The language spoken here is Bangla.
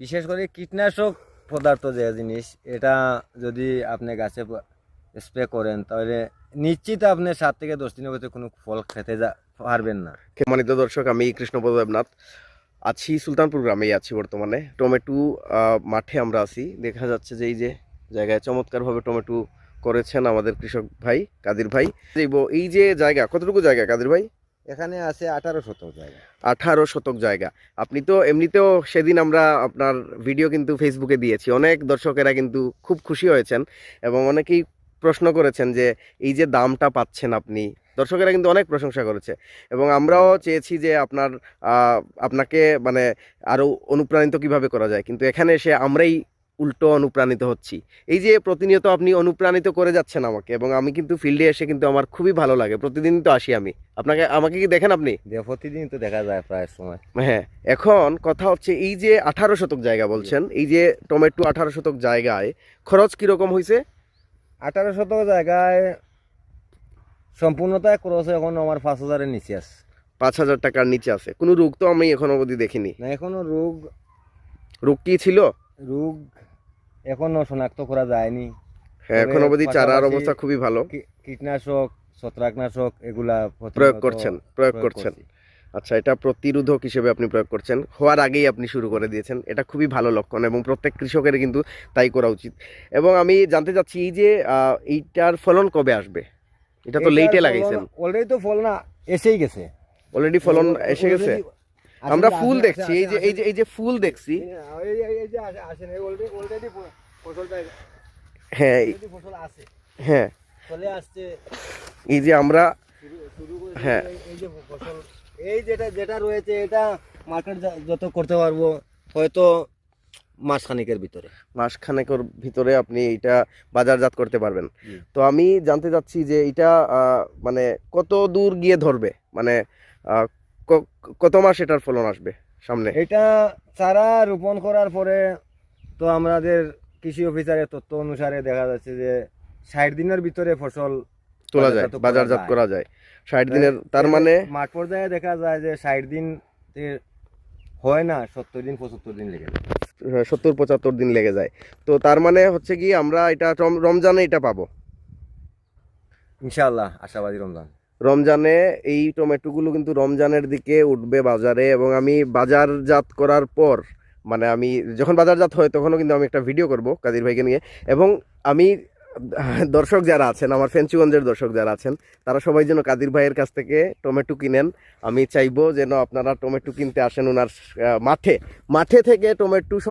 বিশেষ করে কীটনাশক পদার্থ যে জিনিস, এটা যদি আপনি গাছে স্প্রে করেন, তাহলে নিশ্চিত আপনি সাত থেকে দশ দিনের মধ্যে কোনো ফল খেতে যা পারবেন না। সম্মানিত দর্শক, আমি কৃষ্ণপদ দেবনাথ আছি সুলতানপুর গ্রামেই আছি বর্তমানে। টমেটো মাঠে আমরা আছি। দেখা যাচ্ছে যে এই যে জায়গায় চমৎকারভাবে টমেটো করেছেন আমাদের কৃষক ভাই, কাদির ভাই। এই যে জায়গা, কতটুকু জায়গা, কাদির ভাই? এখানে আছে আঠারো শতক জায়গা। আঠারো শতক জায়গা। আপনি তো এমনিতেও সেদিন আমরা আপনার ভিডিও কিন্তু ফেসবুকে দিয়েছি। অনেক দর্শকেরা কিন্তু খুব খুশি হয়েছেন এবং অনেকেই প্রশ্ন করেছেন যে, এই যে দামটা পাচ্ছেন আপনি? দর্শকেরা কিন্তু অনেক প্রশংসা করেছে। এবং আমরাও চেয়েছি যে আপনার আপনাকে মানে আরও অনুপ্রাণিত কীভাবে করা যায়। কিন্তু এখানে এসে আমরাই উল্টো অনুপ্রাণিত হচ্ছি। এই যে প্রতিনিয়ত আপনি অনুপ্রাণিত করে যাচ্ছেন আমাকে এবং আমি কিন্তু ফিল্ডে এসে কিন্তু আমার খুবই ভালো লাগে। প্রতিদিন তো আসি আমি। আপনাকে আমাকে কি দেখেন আপনি? প্রতিদিন তো দেখা যায় প্রায় সময়। হ্যাঁ এখন কথা হচ্ছে এই যে আঠারো শতক জায়গা বলছেন এই যে টমেটো আঠারো শতক জায়গায় খরচ কীরকম হয়েছে আঠারো শতক জায়গায় সম্পূর্ণতায় খরচ এখন আমার পাঁচ হাজারের নিচে আছে। পাঁচ হাজার টাকার নিচে আছে। কোনো রোগ তো আমি এখন অবধি দেখিনি। না এখনও রোগ রোগ কি ছিল? রোগ এখনও শনাক্ত করা যায়নি। হ্যাঁ এখন অবধি চারার অবস্থা খুবই ভালো। কীটনাশক ছত্রাকনাশক এগুলা প্রয়োগ করছেন প্রয়োগ করছেন। আচ্ছা এটা প্রতিরোধক হিসেবে আপনি প্রয়োগ করছেন। হওয়ার আগেই আপনি শুরু করে দিয়েছেন। এটা খুবই ভালো লক্ষণ এবং প্রত্যেক কৃষকের কিন্তু তাই করা উচিত। এবং আমি জানতে চাচ্ছি এই যে এইটার ফলন কবে আসবে? এটা তো লেটে ফলন- লাগাইছেন। অলরেডি তো ফল না এসেই গেছে। অলরেডি ফলন এসে গেছে? আমরা ফুল দেখছি এই যে এই যে এই যে ফুল দেখছি। হ্যাঁ হ্যাঁ। এই যে আমরা হ্যাঁ। এই- এই যে এই যেটা যেটা রয়েছে এটা মার্কেট যত করতে পারব হয়তো মাসখানিকের ভিতরে। মাসখানেকের ভিতরে আপনি এটা বাজারজাত করতে পারবেন। তো আমি জানতে চাচ্ছি যে এটা মানে কত দূর গিয়ে ধরবে? মানে কত মাস এটার ফলন আসবে সামনে? এটা চারা রোপণ করার পরে তো আমাদের কৃষি অফিসারের তথ্য অনুসারে দেখা যাচ্ছে যে ষাট দিনের ভিতরে ফসল তোলা যায় বাজারজাত করা যায়। ষাট দিনের তার মানে? মাঠ পর্যায়ে দেখা যায় যে ষাট দিন হয় না সত্তর দিন পঁচাত্তর দিন লেগে যায়। সত্তর পঁচাত্তর দিন লেগে যায়। তো তার মানে হচ্ছে কি আমরা এটা রমজানে এটা পাবো। ইনশাআল্লাহ আশাবাদী রমজান। রমজানে এই টমেটোগুলো কিন্তু রমজানের দিকে উঠবে বাজারে এবং আমি বাজারজাত করার পর মানে আমি যখন বাজারজাত হয় তখনও কিন্তু আমি একটা ভিডিও করব কাদির ভাইকে নিয়ে এবং আমি, দর্শক যারা আছেন, আমার ফেঞ্চুগঞ্জের দর্শক যারা আছেন, তারা সবাই যেন কাদির ভাইয়ের কাছ থেকে টমেটো কিনেন। আমি চাইব যেন আপনারা টমেটো কিনতে আসেন ওনার মাঠে। মাঠে থেকে টমেটো